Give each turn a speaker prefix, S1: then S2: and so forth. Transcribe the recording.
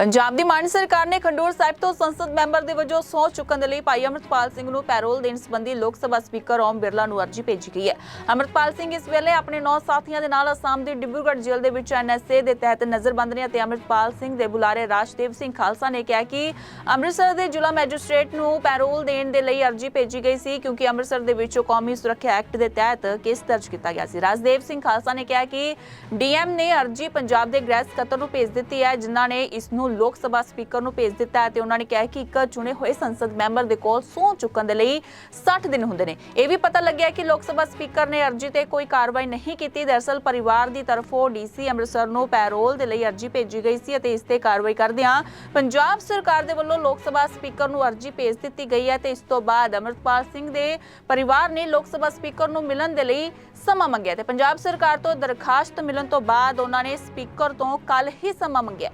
S1: ਪੰਜਾਬ ਦੀ ਮਾਨ ਸਰਕਾਰ ਨੇ ਖੰਡੂਰ ਸਾਹਿਬ ਤੋਂ ਸੰਸਦ ਮੈਂਬਰ ਦੇ ਵਜੋਂ ਸਹੁੰ ਚੁੱਕਣ ਦੇ ਲਈ ਭਾਈ ਅਮਰਤਪਾਲ ਸਿੰਘ ਨੂੰ ਪੈਰੋਲ ਦੇਣ ਸੰਬੰਧੀ ਲੋਕ ਸਭਾ ਸਪੀਕਰ ਓਮ ਬਿਰਲਾ ਨੂੰ ਅਰਜ਼ੀ ਭੇਜੀ ਗਈ ਹੈ। ਅਮਰਤਪਾਲ ਸਿੰਘ ਇਸ ਵੇਲੇ ਆਪਣੇ ਨੌ ਸਾਥੀਆਂ ਦੇ ਨਾਲ ਅਸਾਮ ਦੀ ਡਿਬਰੂਗੜ੍ਹ ਜੇਲ੍ਹ ਦੇ ਵਿੱਚ ਐਨਐਸਏ ਦੇ ਤਹਿਤ ਨਜ਼ਰਬੰਦ ਨੇ ਅਤੇ ਅਮਰਤਪਾਲ ਸਿੰਘ ਦੇ ਬੁਲਾਰੇ ਰਾਜਦੇਵ ਸਿੰਘ ਖਾਲਸਾ ਨੇ ਕਿਹਾ ਕਿ ਅੰਮ੍ਰਿਤਸਰ ਦੇ ਜ਼ਿਲ੍ਹਾ ਮੈਜਿਸਟ੍ਰੇਟ ਨੂੰ ਪੈਰੋਲ ਦੇਣ ਦੇ ਲਈ ਅਰਜ਼ੀ ਭੇਜੀ ਗਈ ਸੀ ਕਿਉਂਕਿ ਅੰਮ੍ਰਿਤਸਰ ਦੇ ਵਿੱਚ ਕੌਮੀ ਸੁਰੱਖਿਆ ਐਕਟ ਦੇ ਤਹਿਤ ਕੇਸ ਦਰਜ ਕੀਤਾ ਗਿਆ ਸੀ। ਰਾਜਦੇਵ ਸਿੰਘ ਖਾਲਸਾ ਨੇ ਕਿਹਾ ਕਿ ਡੀਐਮ ਨੇ ਅਰਜ਼ੀ ਪੰਜਾਬ ਦੇ ਗ੍ਰਹਿ ਸਕੱਤਰ ਨੂੰ ਭੇਜ ਦਿੱਤੀ ਹੈ, ਜਿਨ੍ਹਾਂ ਨੇ ਇਸ ਨੂੰ ਲੋਕ ਸਭਾ ਸਪੀਕਰ ਨੂੰ ਭੇਜ ਦਿੱਤਾ ਹੈ ਤੇ ਉਹਨਾਂ ਨੇ ਕਿਹਾ ਕਿ ਇੱਕ ਚੁਣੇ ਹੋਏ ਸੰਸਦ ਮੈਂਬਰ ਦੇ ਕੋਲ ਸਹੁੰ ਚੁੱਕਣ ਦੇ ਲਈ 60 ਦਿਨ ਹੁੰਦੇ ਨੇ। ਇਹ ਵੀ ਪਤਾ ਲੱਗਿਆ ਕਿ ਲੋਕ ਸਭਾ ਸਪੀਕਰ ਨੇ ਅਰਜ਼ੀ ਤੇ ਕੋਈ ਕਾਰਵਾਈ ਨਹੀਂ ਕੀਤੀ। ਦਰਅਸਲ ਪਰਿਵਾਰ ਦੀ ਤਰਫੋਂ ਡੀਸੀ ਅੰਮ੍ਰਿਤਸਰ ਨੂੰ ਪੈਰੋਲ ਦੇ ਲਈ ਅਰਜ਼ੀ ਭੇਜੀ ਗਈ ਸੀ ਅਤੇ ਇਸ ਤੇ ਕਾਰਵਾਈ ਕਰਦਿਆਂ ਪੰਜਾਬ ਸਰਕਾਰ ਦੇ ਵੱਲੋਂ ਲੋਕ ਸਭਾ ਸਪੀਕਰ ਨੂੰ ਅਰਜ਼ੀ ਭੇਜ ਦਿੱਤੀ ਗਈ ਹੈ ਤੇ ਇਸ ਤੋਂ ਬਾਅਦ ਅਮਰਪਾਲ ਸਿੰਘ ਦੇ ਪਰਿਵਾਰ ਨੇ ਲੋਕ ਸਭਾ ਸਪੀਕਰ ਨੂੰ ਮਿਲਣ ਦੇ ਲਈ ਸਮਾਂ ਮੰਗਿਆ ਤੇ ਪੰਜਾਬ ਸਰਕਾਰ ਤੋਂ ਦਰਖਾਸਤ ਮਿਲਣ ਤੋਂ ਬਾਅਦ ਉਹਨਾਂ ਨੇ ਸਪੀਕਰ ਤੋਂ ਕੱਲ ਹੀ ਸਮਾਂ ਮੰਗਿਆ।